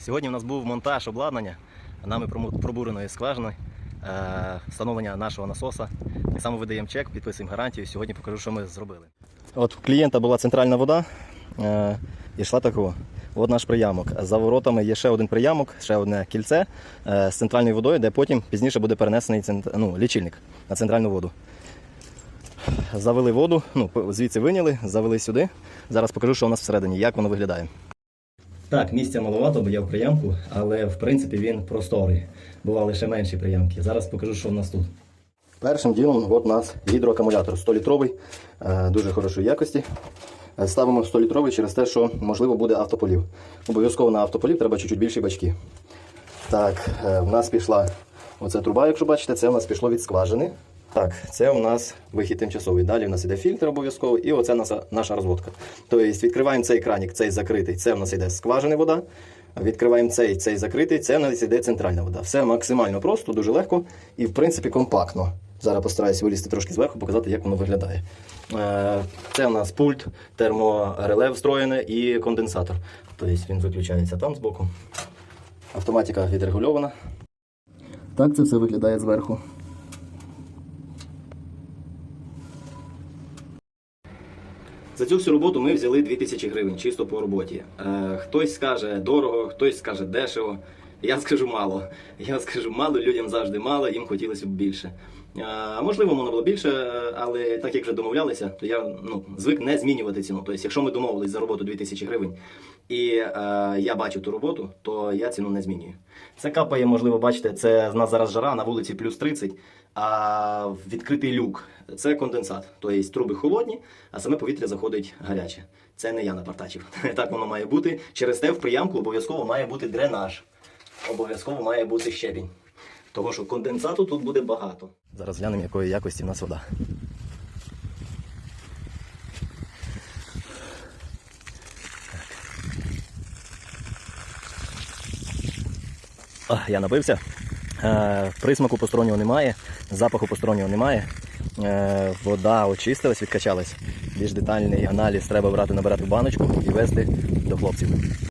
Сьогодні у нас був монтаж обладнання нами пробуреної скважини, е, встановлення нашого насоса. Так само видаємо чек, підписуємо гарантію. Сьогодні покажу, що ми зробили. От у клієнта була центральна вода е, і йшла такого. От наш приямок. За воротами є ще один приямок, ще одне кільце е, з центральною водою, де потім пізніше буде перенесений ну, лічильник на центральну воду. Завели воду, ну, звідси виняли, завели сюди. Зараз покажу, що у нас всередині, як воно виглядає. Так, місця маловато, бо я в приямку, але в принципі він просторий. Бували ще менші приямки. Зараз покажу, що в нас тут. Першим ділом от у нас гідроакумулятор 100-літровий, е, дуже хорошої якості. Е, Ставимо 100-літровий через те, що можливо буде автополів. Обов'язково на автополів треба чуть-чуть більші бачки. Так, е, в нас пішла оця труба, якщо бачите, це у нас пішло від скважини. Так, це у нас вихід тимчасовий. Далі у нас іде фільтр обов'язково, і оце наша, наша розводка. Тобто відкриваємо цей кранік, цей закритий, це у нас іде з скважини вода. Відкриваємо цей, цей закритий, це у нас іде центральна вода. Все максимально просто, дуже легко і в принципі компактно. Зараз постараюся вилізти трошки зверху, показати, як воно виглядає. Е, Це у нас пульт, термореле встроєне і конденсатор. Тобто він виключається там збоку. Автоматика відрегульована. Так це все виглядає зверху. За цю всю роботу ми взяли 2000 гривень чисто по роботі. Е, хтось скаже дорого, хтось скаже дешево. Я скажу мало. Я скажу мало, людям завжди мало, їм хотілося б більше. Е, можливо, воно було більше, але так як вже домовлялися, то я ну, звик не змінювати ціну. Тобто, якщо ми домовились за роботу 2000 гривень і е, я бачу ту роботу, то я ціну не змінюю. Це капає, можливо, бачите, це в нас зараз жара на вулиці плюс 30, а відкритий люк це конденсат. Тобто труби холодні, а саме повітря заходить гаряче. Це не я напартачив. Так воно має бути. Через те в приямку обов'язково має бути дренаж. Обов'язково має бути щебінь. Того, що конденсату тут буде багато. Зараз глянемо, якої якості в нас вода. А, я напився. Е, присмаку постороннього немає, запаху постороннього немає. Е, вода очистилась, відкачалась. Більш детальний аналіз треба брати, набирати в баночку і везти до хлопців.